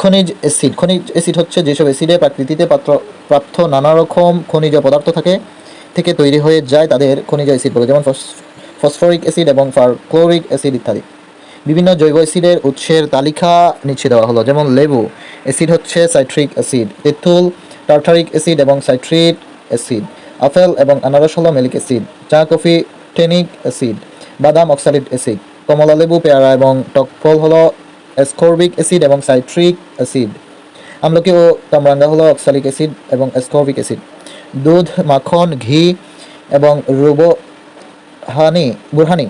খনিজ অ্যাসিড খনিজ অ্যাসিড হচ্ছে যেসব অ্যাসিডে প্রাকৃতিতে পাত্র, প্রাপ্ত নানা রকম খনিজ পদার্থ থাকে, থেকে তৈরি হয়ে যায় তাদের খনিজ অ্যাসিড বলে, যেমন ফসফরিক অ্যাসিড এবং ক্লোরিক অ্যাসিড ইত্যাদি। বিভিন্ন জৈব অ্যাসিডের উৎসের তালিকা নিচে দেওয়া হলো, যেমন লেবু অ্যাসিড হচ্ছে সাইট্রিক অ্যাসিড তেঁতুল টার্টারিক অ্যাসিড এবং সাইট্রিক অ্যাসিড আপেল এবং আনারস হলো মেলিক অ্যাসিড চা, কফি টেনিক অ্যাসিড বাদাম অক্সালিক অ্যাসিড কমলা লেবু পেয়ারা এবং টক ফল হলো অ্যাসকর্বিক অ্যাসিড এবং সাইট্রিক অ্যাসিড আমলকি ও কামরাঙ্গা হলো অক্সালিক অ্যাসিড এবং অ্যাসকর্বিক অ্যাসিড দুধ, মাখন, ঘি এবং রুবো, হানি বুরহানি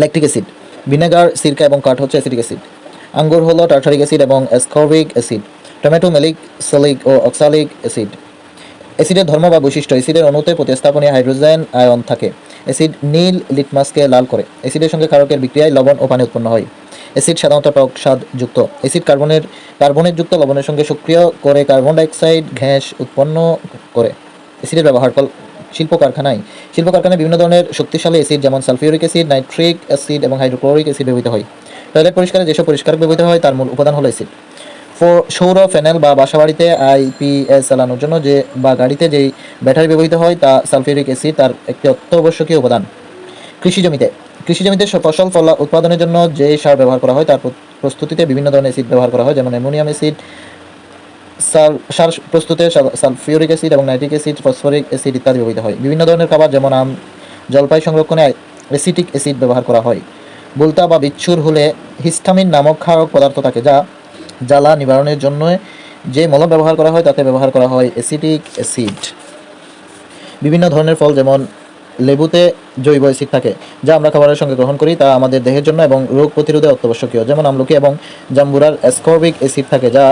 ল্যাকটিক অ্যাসিড ভিনেগার, সিরকা এবং কাঠ হচ্ছে অ্যাসিডিক অ্যাসিড আঙ্গুর হলো টার্টারিক অ্যাসিড এবং অ্যাসকর্বিক অ্যাসিড টমেটো, মেলিক, সলিক ও অক্সালিক অ্যাসিড অ্যাসিডের ধর্ম বা বৈশিষ্ট্য অ্যাসিডের অণুতে প্রতিস্থাপনীয় হাইড্রোজেন আয়ন থাকে। অ্যাসিড নীল, লিটমাসকে লাল করে। অ্যাসিডের সঙ্গে ক্ষারকের বিক্রিয়ায় লবণ ও পানি উৎপন্ন হয়। অ্যাসিড সাধারণত টক স্বাদ যুক্ত। অ্যাসিড কার্বনের কার্বনের যুক্ত লবণের সঙ্গে সক্রিয় করে কার্বন ডাইঅক্সাইড গ্যাস উৎপন্ন করে। অ্যাসিডের ব্যবহার কল শিল্প কারখানায়। শিল্প কারখানায় বিভিন্ন ধরনের শক্তিশালী অ্যাসিড যেমন সালফিউরিক অ্যাসিড, নাইট্রিক অ্যাসিড এবং হাইড্রোক্লোরিক অ্যাসিড ব্যবহৃত হয়। টয়লেট পরিষ্কারে যেসব পরিষ্কারক ব্যবহৃত হয়, তার মূল উপাদান হলো অ্যাসিড। ফো- সৌর প্যানেল বা বাসাবাড়িতে আইপিএস চালানোর জন্য যে, বা গাড়িতে যেই ব্যাটারি ব্যবহৃত হয়, তা সালফিউরিক অ্যাসিড তার একটি অত্যাবশ্যকীয় উপাদান। কৃষি জমিতে। কৃষি জমিতে ফসল ফলা উৎপাদনের জন্য যে সার ব্যবহার করা হয়, তার প্রস্তুতিতে বিভিন্ন ধরনের অ্যাসিড ব্যবহার করা হয়, যেমন অ্যামোনিয়াম অ্যাসিড সার সার প্রস্তুতে সালফিউরিক অ্যাসিড এবং নাইট্রিক অ্যাসিড, ফসফরিক অ্যাসিড ইত্যাদি ব্যবহৃত হয়। বিভিন্ন ধরনের খাবার যেমন আম, জলপাই সংরক্ষণে অ্যাসিটিক অ্যাসিড ব্যবহার করা হয়। বুলতা বা বিচ্ছুর হলে হিস্টামিন নামক ক্ষারক পদার্থ থাকে, যা জ্বালা নিবারণের জন্য যে মলম ব্যবহার করা হয়, তাতে ব্যবহার করা হয় অ্যাসিটিক অ্যাসিড। বিভিন্ন ধরনের ফল যেমন লেবুতে জৈব অ্যাসিড থাকে, যা আমরা খাবারের সঙ্গে গ্রহণ করি তা আমাদের দেহের জন্য এবং রোগ প্রতিরোধে অত্যাবশ্যকীয়। যেমন আমলকি এবং জাম্বুরার অ্যাসকর্বিক অ্যাসিড থাকে, যা,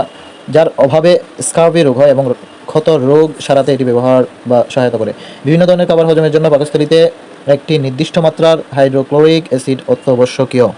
যার অভাবে স্কার্বি রোগ হয় এবং ক্ষত রোগ সারাতে এটি ব্যবহার বা সহায়তা করে। বিভিন্ন ধরনের খাবার হজমের জন্য পাকস্থলিতে একটি নির্দিষ্ট মাত্রার হাইড্রোক্লোরিক অ্যাসিড অত্যাবশ্যকীয়।